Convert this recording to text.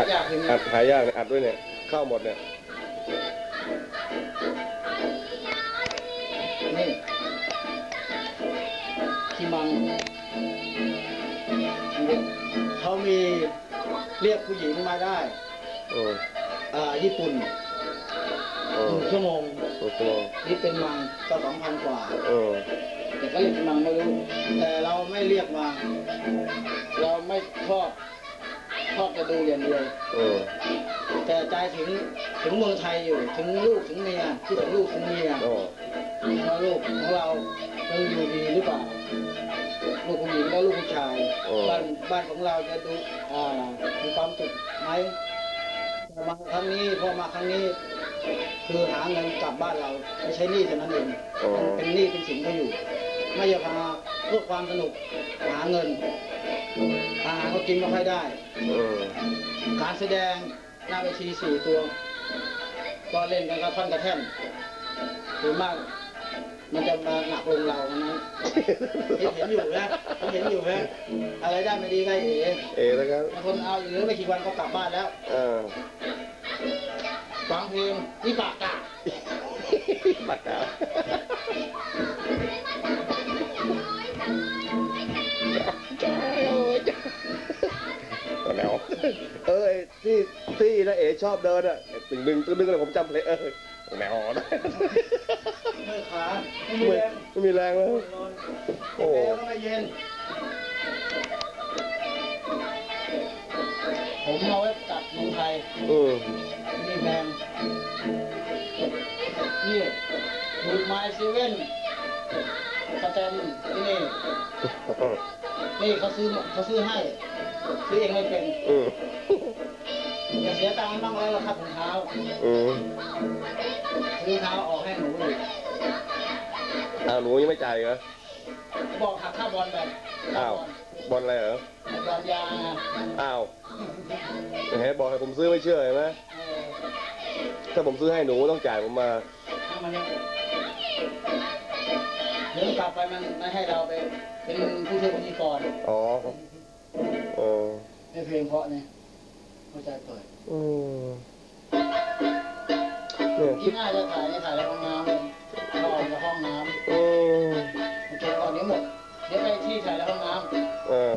ายากเพลงนี้อัดหายากเนี่ยอัดด้วยเนี่ย เข้าหมดเนี่ย นี่คิมังเขามีเรียกผู้หญิงมาได้เอออ่าญี่ปุ่นเอหอนึ่งชั่วโมง โอ้โหนี่เป็นมังก็สองพันกว่าเออแต่ก็เรียกมังไม่รู้ แต่เราไม่เรียกมาเราไม่ชอบ ชอบจะดูอย่างเดียวเออแต่ใจถึงถึงเมืองไทยอยู่ ถึงลูกถึงเมียที่ถึงลูกถึงเมียโอ้ว่าลูกของเรายังอยู่ดีหรือเปล่า ลูกผู้หญิงและลูกผู้ชายบ้านบ้านของเราจะดูอ่ามีความสุขไหมมาครั้งนี้พอมาครั้งนี้คือหาเงินกลับบ้านเราไม่ใช้หนี้เท่านั้นเองโอ้ มันเป็นหนี้เป็นสินเขาอยู่ ไม่จะพา เพื่อความสนุกหาเงิน อาหารก็กินไม่ค่อยได้ เออการแสดงหน้าเวทีสี่ตัว ก็เล่นกันกระท่อนกระแท่นหรือมากมันจะมาหนักลงเรานะ เห็นเห็นอยู่นะเห็นอยู่นะอะไรได้ไม่ดีก็เอ๋เอแล้วครับบางคนเอาอยู่หรือไม่กี่วันก็กลับบ้านแล้วเออฟังเพลงนี่ปากกา ปากกา แล้ว เออไอ้ที่ที่นะเอ๋ชอบเดินอะตึงดึงตึงดึงอะไรผมจำเลยเออแนวนะเมื่อยขาไม่มีไม่แรงไม่มีแรงแล้วนอนโอ้โอ้ก็ไม่เย็น ผมเอาไว้ตัดเมืองไทยอืมนี่แพงนี่บุดไม้เซเว่นสแตมป์ที่นี่นี่เขาซื้อเขาซื้อให้ ซื้อเองไม่เป็นอืมอย่าเสียตังค์บ้างแล้วครับถุงเท้าอืมซื้อเท้าออกให้หนูอีกอ้าวหนูยังไม่จ่ายเหรอ บอกหักค่าบอลแบบอ้าว บอลอะไรเหรอ บอลยาอ้าวเห็นบอกให้ผมซื้อไม่เชื่อเห็นไหมเออถ้าผมซื้อให้หนูต้องจ่ายผมมา ถ้ามันยังเดี๋ยวกลับไปมันไม่ให้เราไปเป็นผู้ช่วยพิธีกรอ๋อเออในเพลงเพราะเนี่ยหัวใจเปิดอืมเนี่ยที่น่าจะถ่ายในถ่ายในห้องน้ำเลยเราออกจากห้องน้อืมำโอเคก่อนเดี๋ยวหมดเดี๋ยวไปที่ถ่ายในห้องน้ำเออ